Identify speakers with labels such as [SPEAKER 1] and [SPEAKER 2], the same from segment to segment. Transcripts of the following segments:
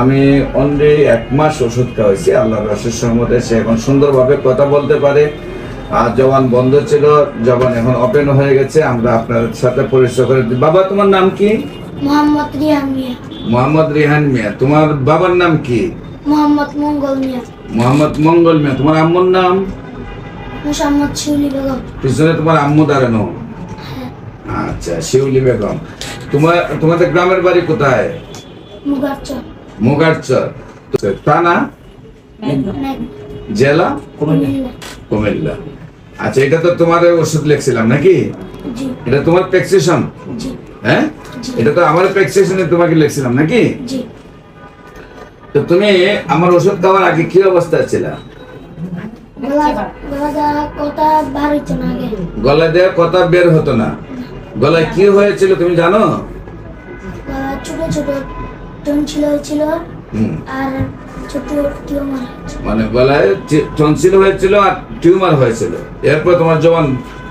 [SPEAKER 1] আমি অনলি এক মাস ওষুধ খাওয়াইছি আল্লাহ রসের সহমতে সে এখন সুন্দরভাবে কথা বলতে পারে। আর জবান বন্ধ ছিল জবান এখন ওপেন হয়ে গেছে আমরা আপনার সাথে পরিচয় করে বাবা তোমার নাম কি?
[SPEAKER 2] মোহাম্মদ রিয়ান মিয়া।
[SPEAKER 1] মোহাম্মদ রিহান মিয়া তোমার বাবার নাম কি?
[SPEAKER 2] মোহাম্মদ মঙ্গল মিয়া।
[SPEAKER 1] মোহাম্মদ মঙ্গল মিয়া তোমার আম্মুর নাম?
[SPEAKER 2] মোসাম্মদ শিউলি বেগম।
[SPEAKER 1] পিছনে তোমার আম্মু দাঁড়ানো? আচ্ছা শিউলি বেগম। তোমার তোমাদের গ্রামের বাড়ি কোথায়?
[SPEAKER 2] মুগারচর
[SPEAKER 1] মুগারচর থানা? জেলা?
[SPEAKER 2] কুমিল্লা।
[SPEAKER 1] আচ্ছা এটা তো তোমার ওষুধ লিখছিলাম নাকি? এটা তোমার প্রেসক্রিপশন? হ্যাঁ? এটা তো আমার প্রেসক্রিপশনে তোমাকে লিখছিলাম নাকি? তো তুমি আমার ওষুধ খাওয়ার আগে কি অবস্থায় ছিল?
[SPEAKER 2] গলা গলা কথা বার
[SPEAKER 1] হতো না। গলায় কি হয়েছিল তুমি জানো?
[SPEAKER 2] গলা ছোট হয়েছিল। আর ছোট টিউমার
[SPEAKER 1] মানে গলায় টনসিল হয়েছিল আর টিউমার হয়েছিল। এরপর তোমার জবান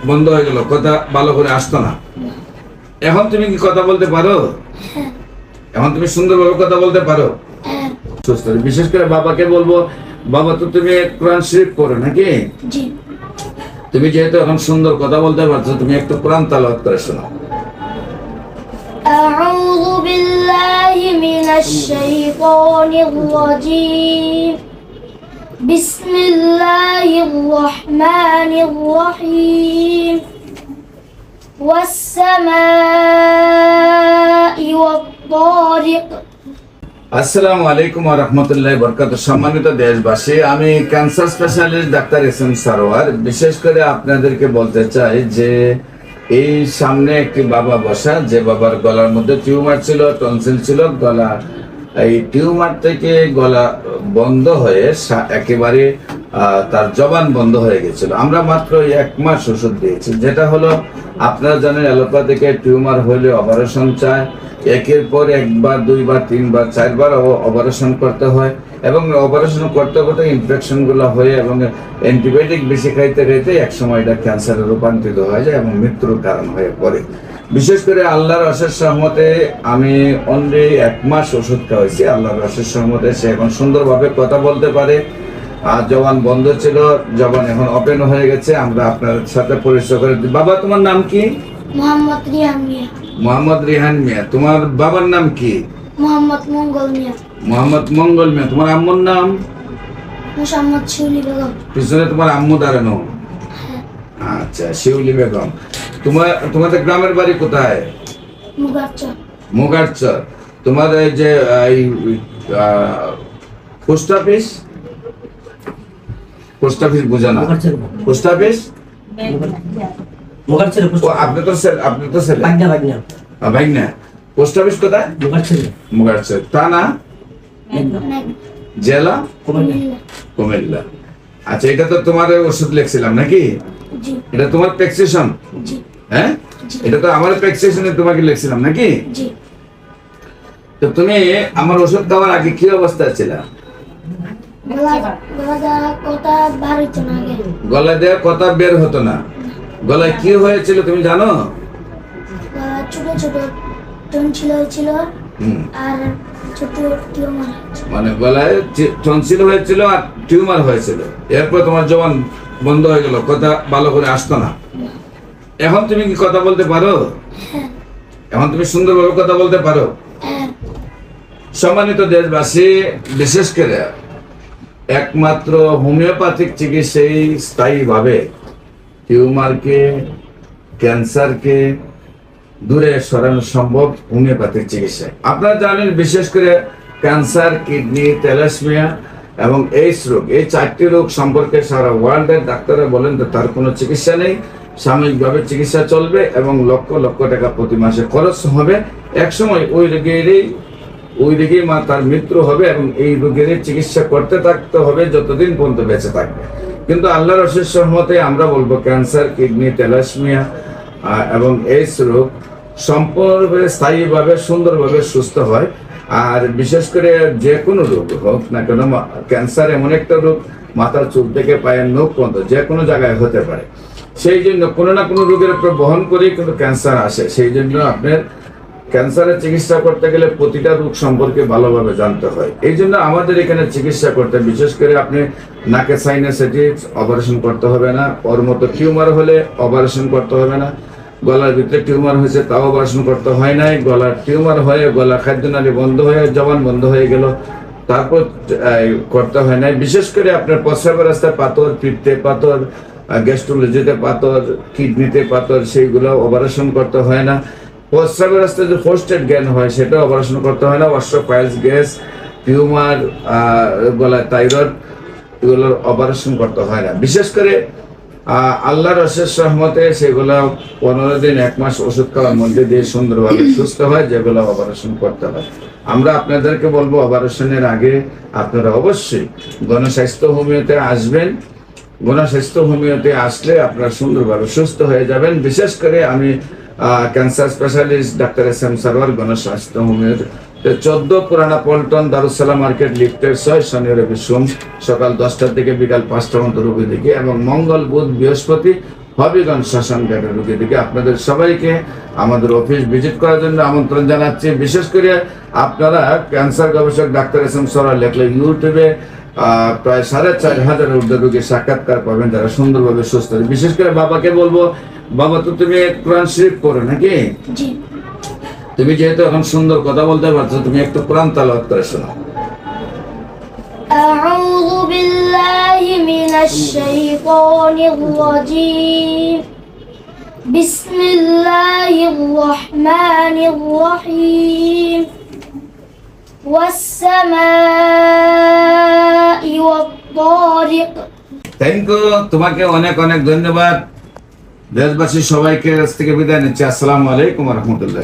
[SPEAKER 1] বন্ধ হয়ে গেল কথা ভালো করে আসতো না। এখন তুমি কি কথা বলতে পারো?
[SPEAKER 2] হ্যাঁ।
[SPEAKER 1] এখন তুমি সুন্দরভাবে কথা বলতে পারো?
[SPEAKER 2] হ্যাঁ।
[SPEAKER 1] সুস্থ বিশেষ করে বাবাকে বলব বাবা তো তুমি কোরআন শরীফ করো নাকি? তুমি যেহেতু এখন সুন্দর কথা বলতে পারছ তুমি একটু কোরআন তালাওয়াত করে শোনাও।
[SPEAKER 2] بالله من الشيطان الرجيم بسم الله الرحمن الرحيم والسماء والطارق
[SPEAKER 1] আসসালামু আলাইকুম রহমতুল্লাহ বরকাত সম্মানিত দেশবাসী আমি cancer specialist doctor S M Sarwar বিশেষ করে আপনাদেরকে বলতে চাই যে এই সামনে একটি বাবা বসা, যে বাবার গলার মধ্যে টিউমার ছিল, টনসিল ছিল, গলা, এই টিউমার থেকে গলা বন্ধ হয়ে একেবারে তার জবান বন্ধ হয়ে গেছিল। আমরা মাত্র এক মাস ওষুধ দিয়েছি। যেটা হলো, আপনারা জানেন, অ্যালোপ্যাথিকে টিউমার হলে অপারেশন চায়। একের পর একবার, দুইবার, তিনবার, চারবার অপারেশন করতে হয়। এবং অপারেশন করতে করতে ইনফেকশনগুলো হয়ে এবং অ্যান্টিবায়োটিক বেশি খাইতে খাইতে এক সময় এটা ক্যান্সারে রূপান্তরিত হয়ে যায় এবং মৃত্যুর কারণ হয়ে পড়ে। বিশেষ করে আল্লাহর অশেষ সহমতে আমি অনলি এক মাস ওষুধ খাওয়াইছি আল্লাহর অশেষ সহমতে সে এখন সুন্দরভাবে কথা বলতে পারে। আর জবান বন্ধ ছিল জবান এখন ওপেন হয়ে গেছে আমরা আপনার সাথে পরিচয় করে দিই। বাবা তোমার নাম কি?
[SPEAKER 2] মোহাম্মদ রিয়ান মিয়া।
[SPEAKER 1] মোহাম্মদ রিহান মিয়া তোমার বাবার নাম কি?
[SPEAKER 2] মোহাম্মদ মঙ্গল মিয়া।
[SPEAKER 1] মোহাম্মদ মঙ্গল মিয়া তোমার আম্মুর নাম?
[SPEAKER 2] মোসাম্মদ শিউলি বেগম।
[SPEAKER 1] পিছনে তোমার আম্মু দাঁড়ানো। আচ্ছা শিউলি বেগম। তোমার তোমাদের গ্রামের বাড়ি কোথায়?
[SPEAKER 2] মুগারচর।
[SPEAKER 1] মুগারচর। তোমার যে এই পোস্ট অফিস? পোস্ট অফিস বোঝা না।
[SPEAKER 3] Post
[SPEAKER 1] office? আপনি তো আপনি তো না পোস্ট অফিস কোথায়? মুগারচর। থানা
[SPEAKER 2] নেক
[SPEAKER 1] জেলা?
[SPEAKER 2] কুমিল্লা।
[SPEAKER 1] আচ্ছা এটা তো তোমার ওষুধ লিখছিলাম নাকি? এটা তোমার প্রেসক্রিপশন? হ্যাঁ? এটা তো আমার প্রেসক্রিপশনে তোমাকে লিখছিলাম নাকি? তো তুমি আমার ওষুধ খাওয়ার আগে কি অবস্থায় ছিল?
[SPEAKER 2] গলা গলা কথা বার
[SPEAKER 1] হতো না। গলায় কি হয়েছিল তুমি জানো?
[SPEAKER 2] ছোট ছোট হয়েছিল
[SPEAKER 1] হুম,
[SPEAKER 2] আর ছোট টিউমার।
[SPEAKER 1] মানে গলায় টনসিল হয়েছিল আর টিউমার হয়েছিল। এরপর তোমার জবান বন্ধ হয়ে গেল কথা ভালো করে আসতো না। এখন তুমি কি কথা বলতে পারো?
[SPEAKER 2] হ্যাঁ।
[SPEAKER 1] এখন তুমি সুন্দরভাবে কথা বলতে পারো?
[SPEAKER 2] হ্যাঁ।
[SPEAKER 1] সম্মানিত দেশবাসী বিশেষ করে একমাত্র হোমিওপ্যাথিক চিকিৎসাই স্থায়ীভাবে টিউমারকে ক্যান্সারকে দূরে সরানো সম্ভব হোমিওপ্যাথিক চিকিৎসায়। আপনারা জানেন, বিশেষ করে ক্যান্সার, কিডনি তেলাসমিয়া এবং এইডস রোগ। এই চারটি রোগ সম্পর্কে সারা ওয়ার্ল্ডের ডাক্তাররা বলেন যে তার কোনো চিকিৎসা নেই। সাময়িকভাবে চিকিৎসা চলবে এবং লক্ষ লক্ষ টাকা প্রতি মাসে খরচ হবে। একসময় ওই রোগেরই, ওই দিকেই মা তার মৃত্যু হবে এবং এই রোগের চিকিৎসা করতে থাকতে হবে যতদিন পর্যন্ত বেঁচে থাকবে। কিন্তু আল্লাহর অশেষ সহমতে আমরা বলব, ক্যান্সার, কিডনি তেলাসমিয়া এবং এইডস রোগ সম্পূর্ণভাবে স্থায়ীভাবে, সুন্দরভাবে সুস্থ হয়। আর বিশেষ করে যে কোনো রোগ হোক না কেন ক্যান্সার এমন একটা রোগ মাথার চুল থেকে পায়ের নখ পর্যন্ত যে কোনো জায়গায় হতে পারে। সেই জন্য কোনো না কোনো রোগের উপর বহন করেই কিন্তু ক্যান্সার আসে। সেই জন্য আপনার ক্যান্সারের চিকিৎসা করতে গেলে প্রতিটা রোগ সম্পর্কে ভালোভাবে জানতে হয়। এই জন্য আমাদের এখানে চিকিৎসা করতে, বিশেষ করে আপনি নাকে সাইনাসাইটিস অপারেশন করতে হবে না, ওর মতো টিউমার হলে অপারেশন করতে হবে না। গলার ভিতরে টিউমার হয়েছে, তাও অপারেশন করতে হয় নাই। গলার টিউমার হয়ে, গলা খাদ্য খাদ্যনালী বন্ধ হয়ে, জবান বন্ধ হয়ে গেল। তারপর করতে হয় নাই। বিশেষ করে আপনার প্রস্রাবের রাস্তায় পাথর পিঠতে পাথর গ্যাস্ট্রোলজিতে পাথর, কিডনিতে পাথর, সেইগুলো অপারেশন করতে হয় না। প্রস্রাবের রাস্তায় যে ফার্স্ট জ্ঞান হয় সেটা অপারেশন করতে হয় না। অশ্ব পাইলস, গ্যাস, টিউমার গলায় থাইরয়েড, এগুলোর অপারেশন করতে হয় না। বিশেষ করে আহ, আল্লাহর অশেষ রহমতে সেগুলো পনেরো দিন এক মাস ওষুধ খাওয়ার মধ্যে দিয়ে সুন্দরভাবে সুস্থ হয় যেগুলো অপারেশন করতে হয়। আমরা আপনাদেরকে বলব অপারেশনের আগে আপনারা অবশ্যই গণস্বাস্থ্য হোমিওতে আসবেন। গণস্বাস্থ্য হোমিওতে আসলে আপনারা সুন্দরভাবে সুস্থ হয়ে যাবেন। বিশেষ করে আমি ক্যান্সার স্পেশালিস্ট ডাক্তার এস এম সারওয়ার গণস্বাস্থ্য হোমিওতে চোদ্দ পুরানা পল্টন দারুসালাম মার্কেট লিফটের ছয় শনি রবি সোম সকাল দশটার থেকে বিকাল পাঁচটা মতো রোগী দিকে এবং মঙ্গল, বুধ, বৃহস্পতি, হবিগঞ্জ শ্মশান ঘাটের রোগী দিকে আপনাদের সবাইকে আমাদের অফিস ভিজিট করার জন্য আমন্ত্রণ জানাচ্ছি। বিশেষ করে আপনারা ক্যান্সার গবেষক ডাক্তার এস এম সরা লেখলে ইউটিউবে প্রায় সাড়ে চার হাজার ঊর্ধ্ব রোগীর সাক্ষাৎকার পাবেন, যারা সুন্দরভাবে সুস্থ। বিশেষ করে বাবাকে বলব, বাবা তো তুমি কোরআন শরীফ করো নাকি? তুমি যেহেতু এখন সুন্দর কথা বলতে পারছো তুমি একটু কোরআন তালাওয়াত করে শোনাও
[SPEAKER 2] أعوذ بالله من الشيطان الرجيم بسم الله الرحمن الرحيم والسماء والطارق
[SPEAKER 1] থ্যাংক ইউ তোমাকে অনেক অনেক ধন্যবাদ দেশবাসী সবাইকে কাছ থেকে বিদায় নিচ্ছি আসসালামু আলাইকুম রহমতুল্লাহ